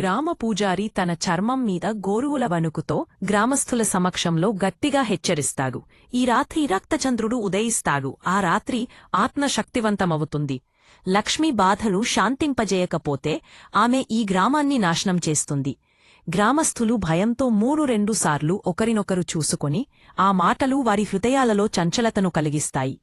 గ్రామ పూజారి తన చర్మం మీద గోరువుల వణుకుతో గ్రామస్థుల సమక్షంలో గట్టిగా హెచ్చరిస్తాడు ఈ రాత్రి రక్తచంద్రుడు ఉదయిస్తాడు ఆ రాత్రి ఆత్మశక్తివంతమవుతుంది. లక్ష్మీ లక్ష్మి బాధలు శాంతింపజేయకపోతే ఆమె ఈ గ్రామాన్ని నాశనం చేస్తుంది. గ్రామస్థులు భయంతో మూడు రెండుసార్లు ఒకరినొకరు చూసుకొని ఆ మాటలు వారి హృదయాలలో చంచలతను కలిగిస్తాయి.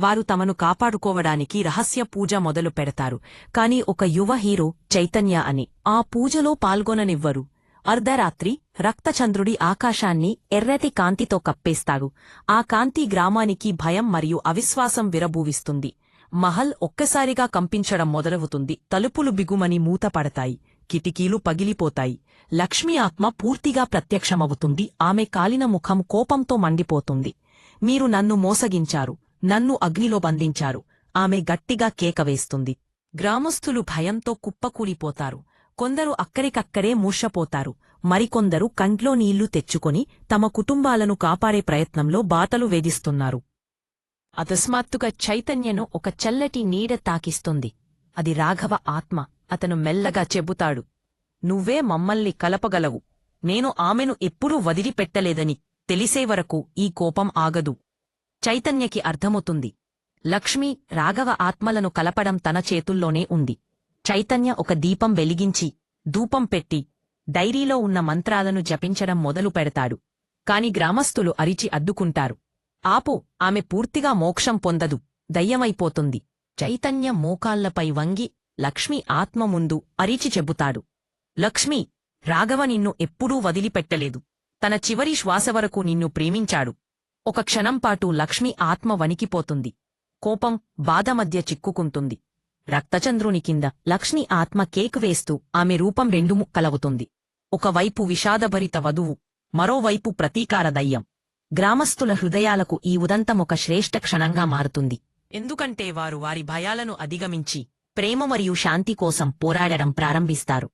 వారు తమను కాపాడుకోవడానికి రహస్య పూజ మొదలు పెడతారు. కాని ఒక యువ హీరో చైతన్య అని. ఆ పూజలో పాల్గొననివ్వరు. అర్ధరాత్రి రక్తచంద్రుడి ఆకాశాన్ని ఎర్రటి కాంతితో కప్పేస్తాడు. ఆ కాంతి గ్రామానికి భయం మరియు అవిశ్వాసం విరబూవిస్తుంది మహల్ ఒక్కసారిగా కంపించడం మొదలవుతుంది. తలుపులు బిగుమని మూతపడతాయి. కిటికీలు పగిలిపోతాయి. లక్ష్మీ ఆత్మ పూర్తిగా ప్రత్యక్షమవుతుంది. ఆమె కాలిన ముఖం కోపంతో మండిపోతుంది. మీరు నన్ను మోసగించారు. నన్ను అగ్నిలో బంధించారు. ఆమె గట్టిగా కేకవేస్తుంది గ్రామస్థులు భయంతో కుప్పకూలిపోతారు. కొందరు అక్కడికక్కడే మూషపోతారు. మరికొందరు కంట్లో నీళ్ళు తెచ్చుకొని తమ కుటుంబాలను కాపాడే ప్రయత్నంలో బాటలు వేధిస్తున్నారు. అకస్మాత్తుగా చైతన్యను ఒక చల్లటి నీడ తాకిస్తుంది. అది రాఘవ ఆత్మ. అతను మెల్లగా చెబుతాడు. నువ్వే మమ్మల్ని కలపగలవు. నేను ఆమెను ఎప్పుడూ వదిలిపెట్టలేదని తెలిసేవరకు ఈ కోపం ఆగదు. చైతన్యకి అర్థమవుతుంది. లక్ష్మి రాఘవ ఆత్మలను కలపడం తన చేతుల్లోనే ఉంది. చైతన్య ఒక దీపం వెలిగించి ధూపం పెట్టి డైరీలో ఉన్న మంత్రాలను జపించడం మొదలు పెడతాడు. కాని గ్రామస్థులు అరిచి అద్దుకుంటారు. ఆపు ఆమె పూర్తిగా మోక్షం పొందదు దయ్యమైపోతుంది. చైతన్య మోకాళ్ళపై వంగి లక్ష్మి ఆత్మ ముందు అరిచి చెబుతాడు. లక్ష్మి రాఘవ నిన్ను ఎప్పుడూ వదిలిపెట్టలేదు. తన చివరి శ్వాస వరకు నిన్ను ప్రేమించాడు. ఒక క్షణంపాటు లక్ష్మి ఆత్మ వణికిపోతుంది. కోపం బాధ మధ్య చిక్కుకుంటుంది. రక్తచంద్రుని కింద లక్ష్మి ఆత్మ కేక్ వేస్తూ ఆమె రూపం రెండు ముక్కలవుతుంది. ఒకవైపు విషాదభరిత వధువు మరోవైపు ప్రతీకార దయ్యం. గ్రామస్థుల హృదయాలకు ఈ ఉదంతం ఒక శ్రేష్ఠ క్షణంగా మారుతుంది. ఎందుకంటే వారు వారి భయాలను అధిగమించి ప్రేమ మరియు శాంతి కోసం పోరాడడం ప్రారంభిస్తారు.